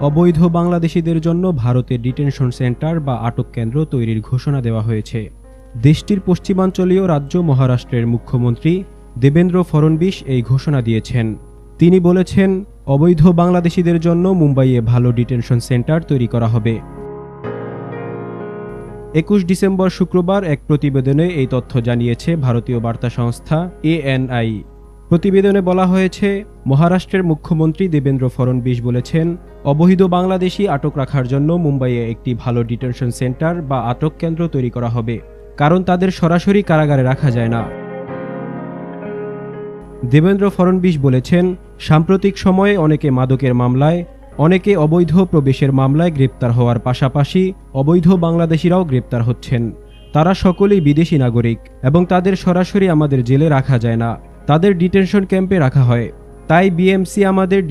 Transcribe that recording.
অবৈধ বাংলাদেশিদের জন্য ভারতের ডিটেনশন সেন্টার বা আটক কেন্দ্র তৈরির ঘোষণা দেওয়া হয়েছে। দেশটির পশ্চিমাঞ্চলীয় রাজ্য মহারাষ্ট্রের মুখ্যমন্ত্রী দেবেন্দ্র ফড়নবিস এই ঘোষণা দিয়েছেন। তিনি বলেছেন, অবৈধ বাংলাদেশিদের জন্য মুম্বাইয়ে ভালো ডিটেনশন সেন্টার তৈরি করা হবে। একুশ ডিসেম্বর শুক্রবার এক প্রতিবেদনে এই তথ্য জানিয়েছে ভারতীয় বার্তা সংস্থা এএনআই। প্রতিবেদনে বলা হয়েছে, মহারাষ্ট্রের মুখ্যমন্ত্রী দেবেন্দ্র ফড়নবিশ বলেছেন, অবৈধ বাংলাদেশি আটক রাখার জন্য মুম্বাইয়ে একটি ভালো ডিটেনশন সেন্টার বা আটক কেন্দ্র তৈরি করা হবে, কারণ তাদের সরাসরি কারাগারে রাখা যায় না। দেবেন্দ্র ফড়নবিস বলেছেন, সাম্প্রতিক সময়ে অনেকে মাদকের মামলায়, অনেকে অবৈধ প্রবেশের মামলায় গ্রেপ্তার হওয়ার পাশাপাশি অবৈধ বাংলাদেশিরাও গ্রেপ্তার হচ্ছেন। তারা সকলেই বিদেশি নাগরিক এবং তাদের সরাসরি আমাদের জেলে রাখা যায় না। তাদের ডিটেনশন ক্যাম্পে রাখা হয়। তাই বিএমসি আমাদের